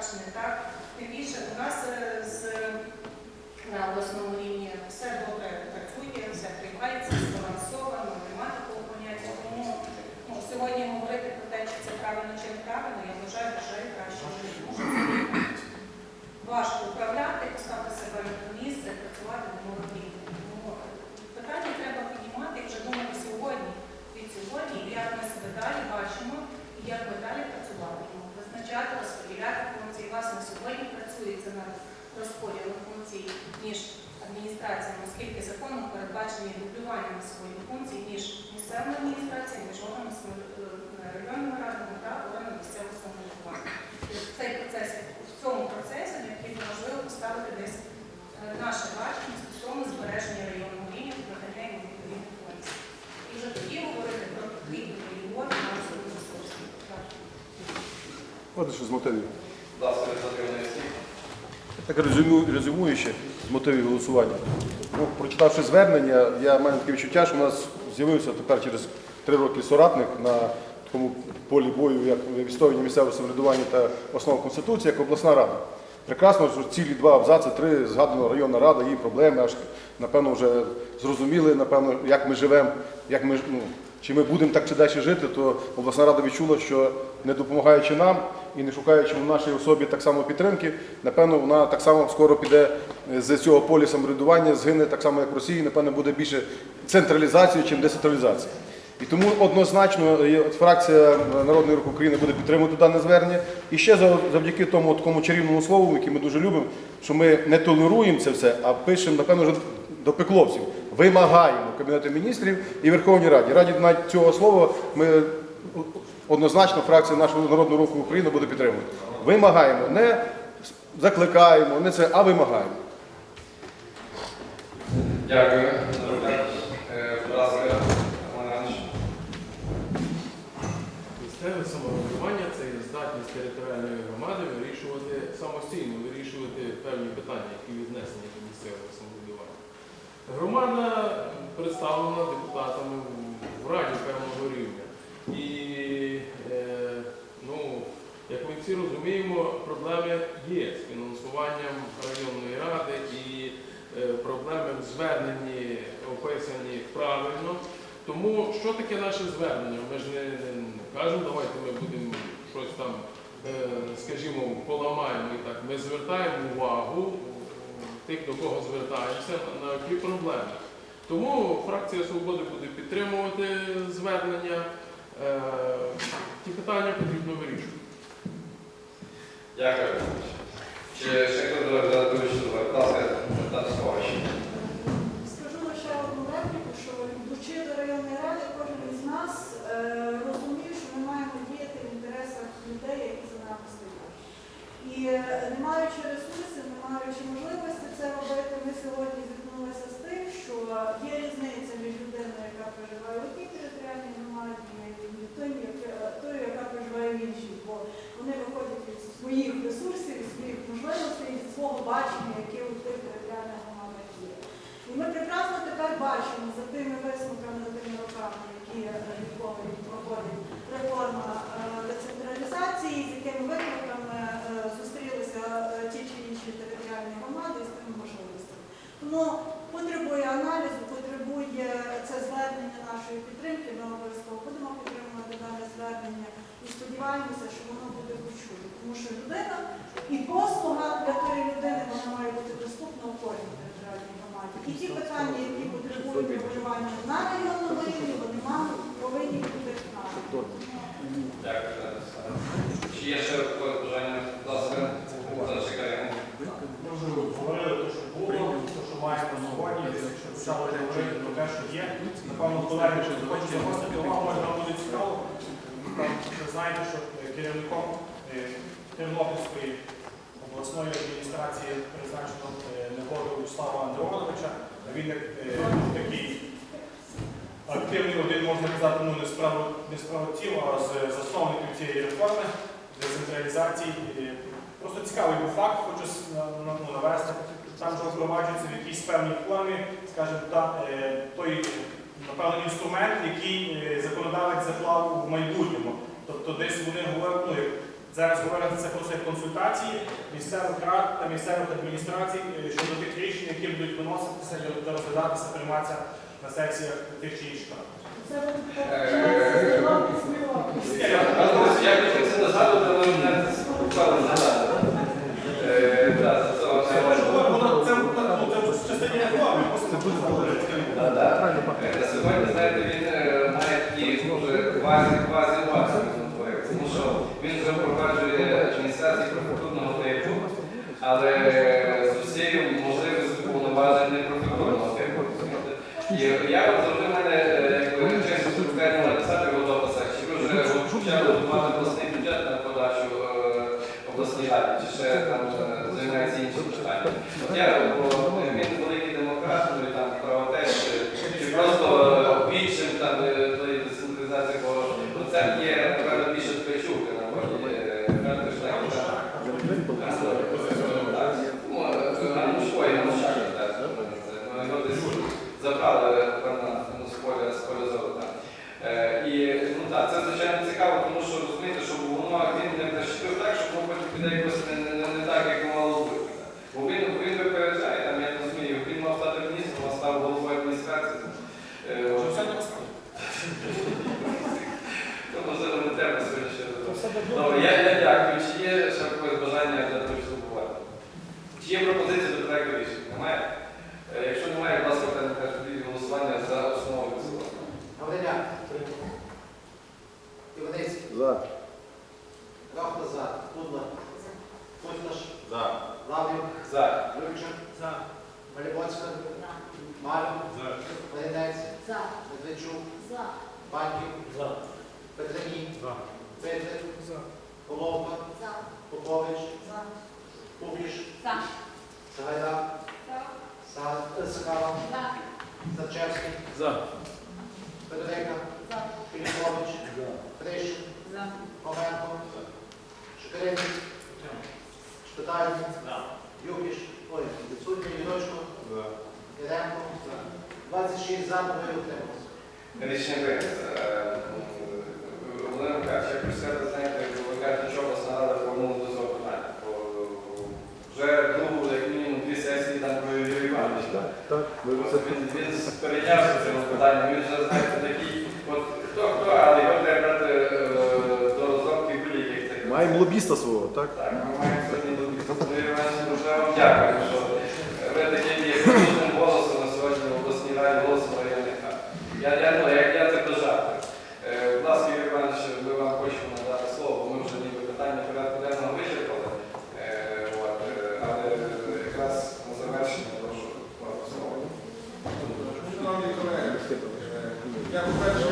передбачене, так? Тим більше у нас е, з, на обласному рівні все добре працює, все приймається, збалансовано, немає такого поняття. Тому ну, сьогодні говорити про те, чи це правильно чи неправильно, я вважаю, що краще може. Важко управляти, поставити себе на місце, працювати в умовах війни. Питання треба піднімати і вже думати сьогодні, від сьогодні, як ми себе далі бачимо, і як ми далі над розподілом функцій між адміністраціями, оскільки законом передбачені дублювання на сьогодні функцій між місцевою адміністрацією, між органами е, районними радами та органами місцевого самоврядування. Цей процес в цьому процесі необхідно можливо поставити десь е, наше бачення стосовно збереження районного рівня та надання йому відповідних функцій. І вже тоді говорити про відповідь його фінансових ресурсів. Так. От що з мотивів. Будь ласка. Так резюмую, резюмуючи мотивів голосування. Ну, прочитавши звернення, я маю таке відчуття, що у нас з'явився тепер через три роки соратник на такому полі бою, як відстоювання місцевого самоврядування та основ Конституції, як обласна рада. Прекрасно, що цілі два абзаци, три згадана районна рада, її проблеми, аж напевно вже зрозуміли, напевно, як ми живемо, як ми ну, чи ми будемо так чи далі жити, то обласна рада відчула, що не допомагаючи нам і не шукаючи в нашій особі так само підтримки, напевно, вона так само скоро піде з цього поля самоврядування, згине так само, як в Росії, напевно, буде більше централізації, чим децентралізації. І тому однозначно фракція Народний рух України буде підтримувати дане звернення. І ще завдяки тому такому чарівному слову, яке ми дуже любимо, що ми не толеруємо це все, а пишемо, напевно, вже до пекловців. Вимагаємо Кабінету міністрів і Верховній Раді. Раді навіть цього слова ми однозначно фракція нашого народного руху України буде підтримувати. Вимагаємо, не закликаємо, не це, а вимагаємо. Дякую. Е, Будь ласка, Роман Іванович. Місцеве самоврядування це є здатність територіальної громади вирішувати самостійно, вирішувати певні питання, які віднесені до місцевого самоврядування. Громада представлена депутатами в раді певного рівня. І, е, ну, як ми всі розуміємо, проблеми є з фінансуванням районної ради і е, проблеми в зверненні описані правильно. Тому що таке наше звернення? Ми ж не, не кажемо, давайте ми будемо щось там, скажімо, поламаємо і так. Ми звертаємо увагу тих, до кого звертаємося, на які проблеми. Тому фракція Свободи буде підтримувати звернення. Е, Ті питання потрібно вирішувати. Дякую. Чи ще хто до? Будь ласка, депутат Сковач. Скажу лише одну репліку, що йдучи до районної ради, кожен із нас е, розумів, що ми маємо діяти в інтересах людей, які за нами стоять. І е, не маючи ресурсів, не маючи можливості це робити, ми сьогодні зіткнулися з тим, що є різниця між людиною, яка проживає в одній територіальній громаді, і тою, яка- яка проживає в іншій. Бо вони виходять від своїх ресурсів, від своїх можливостей, від свого бачення, яке у тих територіальних громадах є. І ми прекрасно тепер бачимо за тими висновками, за тими роками, які е, відповідь проходить реформа е, децентралізації, з якими викликами е, зустрілися е, ті чи інші територіальні громади і з тими Тому потребує аналізу, потребує це звернення нашої підтримки. Ми обов'язково будемо підтримувати дане звернення і сподіваємося, що воно буде почуто. Тому що людина і послуга для тої людини вона має бути доступна у кожній територіальній громаді. І ті питання, які потребують врегулювання на районному рівні, вони мають повинні бути наші. Дякую. Чи є ще якось бажання? Будь ласка, депутат Шикаренко. Можливо, говорили те, що було, те, що маємо сьогодні, якщо почали говорити про те, що є. Напевно, колеги, що хочуть загострити увагу, може буде цікаво. Ви знаєте, що керівником е, Тернопільської обласної адміністрації призначено е, Негоду Вячеслава Андроновича. Він як е, такий активний один, можна казати, ну не справотів, а з засновників цієї реформи, децентралізації. Е, Просто цікавий був факт, хочу ну, навести. Там вже впроваджується в якійсь певній формі, скажімо так, е, той, напевно, інструмент, який е, законодавець заклав в майбутньому. Тобто десь вони говорять, ну, Зараз говорять це просто як консультації місцевих рад та місцевих адміністрацій е, щодо тих рішень, які будуть виноситися та розглядатися, прийматися на сесіях тих чи інших рад. Е. Я хотів це нагадувати, але мене справді згадати. Е, так, за це Це вони- може бути, воно- це ну, це в частині реклами. Це буде да. Е, сьогодні, знаєте, він е, має такі дуже квазі квазі квазі тому що він вже впроваджує адміністрації префектурного типу, але з усією можливістю повноважень не префектурного типу. І я завжди мене е, чесно шукання написати в дописах, чи ви вже почали готувати обласний бюджет на подачу обласній раді, чи ще там займається іншим питанням. От я, бо він великий демократ, ну і там правотець, чи, чи просто більшим там е, тої децентралізації, бо ну, це є, напевно, більше Ткачука на фоні Федор Шнайк. Так, ну, е, ну, що, я не шаг, так, ну, його десь забрали, напевно, ну, з поля, з поля золота. Е, І ну так, це звичайно цікаво, тому що розумієте, щоб воно він не защитив так, щоб воно потім піде якось не, не, не так, як мало бути. Бо він, він випереджає, там, я не розумію, він мав стати міністром, а став головою адміністрації. Вже все не розказує. Ну, не треба сьогодні я, я дякую. Чи є ще якесь бажання для того, щоб бувати? Чи є пропозиції до проекту рішення? Немає? Е, Якщо немає, будь ласка, голосування за основу і в Іваницький. За. Гафта за. Пудла. Путнаш. За. Лаврів. За. Юрчик. За. Малібоцька. Малюк. Маринець. За. Медведчук. За. Паньків. За. Петреній. За. Петрик. За. Головка. За. Попович. За. Кубіш. За. Сагайдак. Са- е, Сакала. За. Зарчевський. За. Федорейка. За. Філіпович. Триш. За. Хоменко. Шикаренко. Шпитальник. Юкіш. Ой, відсутній Юрочко. Єренко. 26 за, двоє утрималися. Прийнято. Е, Володимир Михайлович, я хочу сказати, знаєте, ви кажете, що вас рада повернула до цього питання. Бо Вже другу, як мінімум, дві сесії там про Юрій Іванович. так? Так, ми От це Він, він перейнявся цим питанням, він вже знаєте такий, от хто хто, але його треба брати е, маємо лобіста свого, так? Так, ми маємо сьогодні Юрій Іванович, дуже вам дякую, що ви таким є голосом на сьогодні обласній раді голосом районних рад. Я, я, ну, я, я. Е, Юрій Іванович, ми вам хочемо надати слово, бо ми вже ніби питання порядку денного вичерпали. Е, е, але якраз на завершення прошу вам слово. Шановні колеги, е, я, по-перше,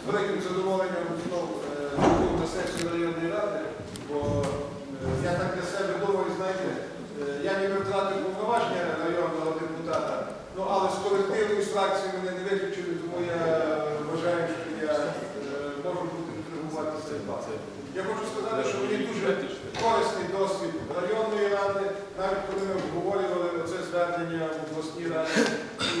з великим задоволенням знов е, був на сесію районної ради, бо е, я так для себе думаю, знаєте, е, я ніби втратив повноваження районного депутата, ну але з колективної фракції мене не виключили, тому я вважаю, що я е, можу бути підтримувати цей факт. Я хочу сказати, що мені дуже корисний досвід районної ради, навіть коли ми обговорювали це звернення в обласній раді і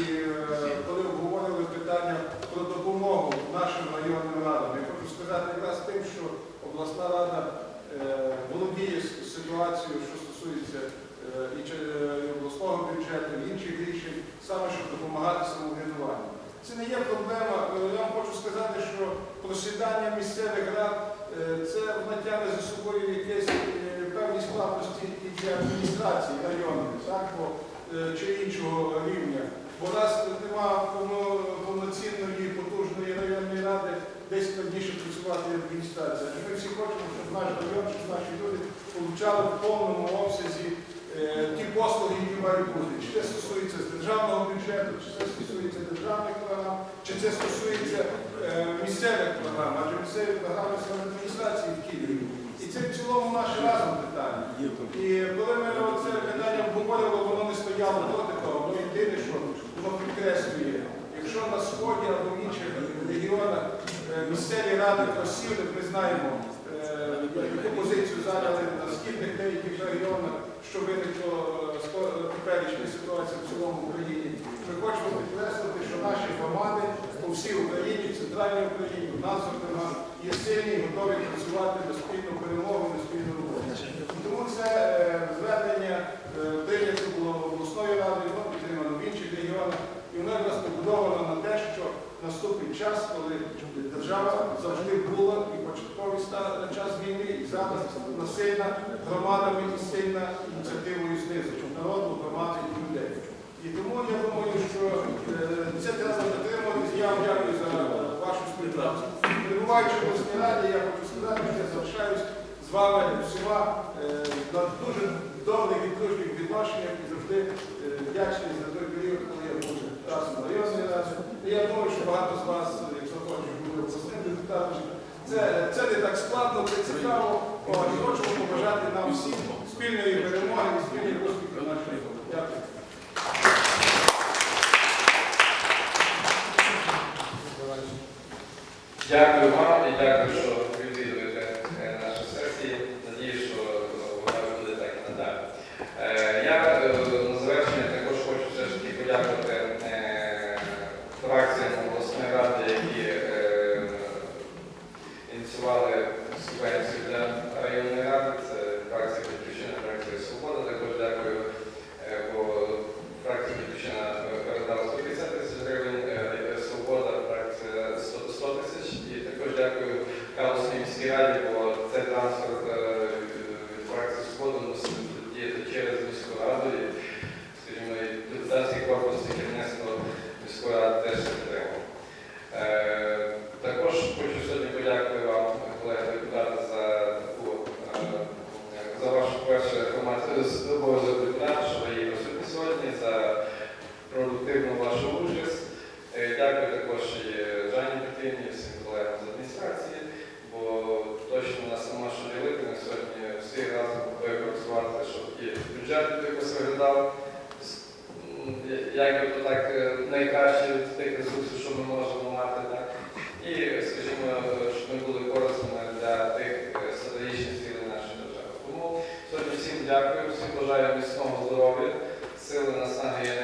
е, коли обговорювали питання про допомогу нашим районним радам. Я хочу сказати якраз тим, що обласна рада е, володіє с- ситуацією, що стосується е, і чи- е, і обласного бюджету, і інших рішень, саме щоб допомагати самоврядуванню. Це не є проблема. Е, Я вам хочу сказати, що просідання місцевих рад е, це натягне за собою якісь е, певні складності і для адміністрації районної, так, чи іншого рівня. Бо раз немає повноцінної потужної районної ради, десь складніше працювати адміністрація. Ми всі хочемо, щоб наш район, щоб наші люди получали в повному обсязі ті послуги, які мають бути. Чи це стосується державного бюджету, чи це стосується державних програм, чи це стосується е, місцевих програм, адже місцеві програми адміністрації в Києві. І це в цілому наше разом питання. І коли ми це питання обговорювали, воно не стояло проти того, воно єдине, що воно підкреслює. Якщо на сході або в інших регіонах е, місцеві ради просіли, ми знаємо, е, яку позицію зайняли на східних деяких регіонах, що виникло е, е, теперішньої ситуації в цілому Україні. Ми хочемо підкреслити, що наші громади по всій Україні, в центральній Україні, у нас зокрема, є сильні і готові працювати на спільну перемогу, на спільну роботу. Тому це е, зведення прийнято було обласною радою, воно підтримано в інших регіонах. І воно якраз побудовано на те, що наступить час, коли держава завжди. насильна громадами і сильна ініціативою знизу, народу, громади і людей. І тому я думаю, що е, це треба дотримуватися. Я вам дякую за вашу співпрацю. Перебуваючи в Раді, я хочу сказати, що я залишаюсь з вами всіма. Це, це не так складно, це цікаво. О, і Хочемо побажати нам всім спільної перемоги і спільної успіху нашої Дякую. Дякую вам і дякую. як то так е, найкраще з тих ресурсів, що ми можемо мати. Так? І, скажімо, щоб ми були корисними для тих е, стратегічних цілей нашої держави. Тому сьогодні всім дякую, всім бажаю міцного здоров'я, сили, наснаги.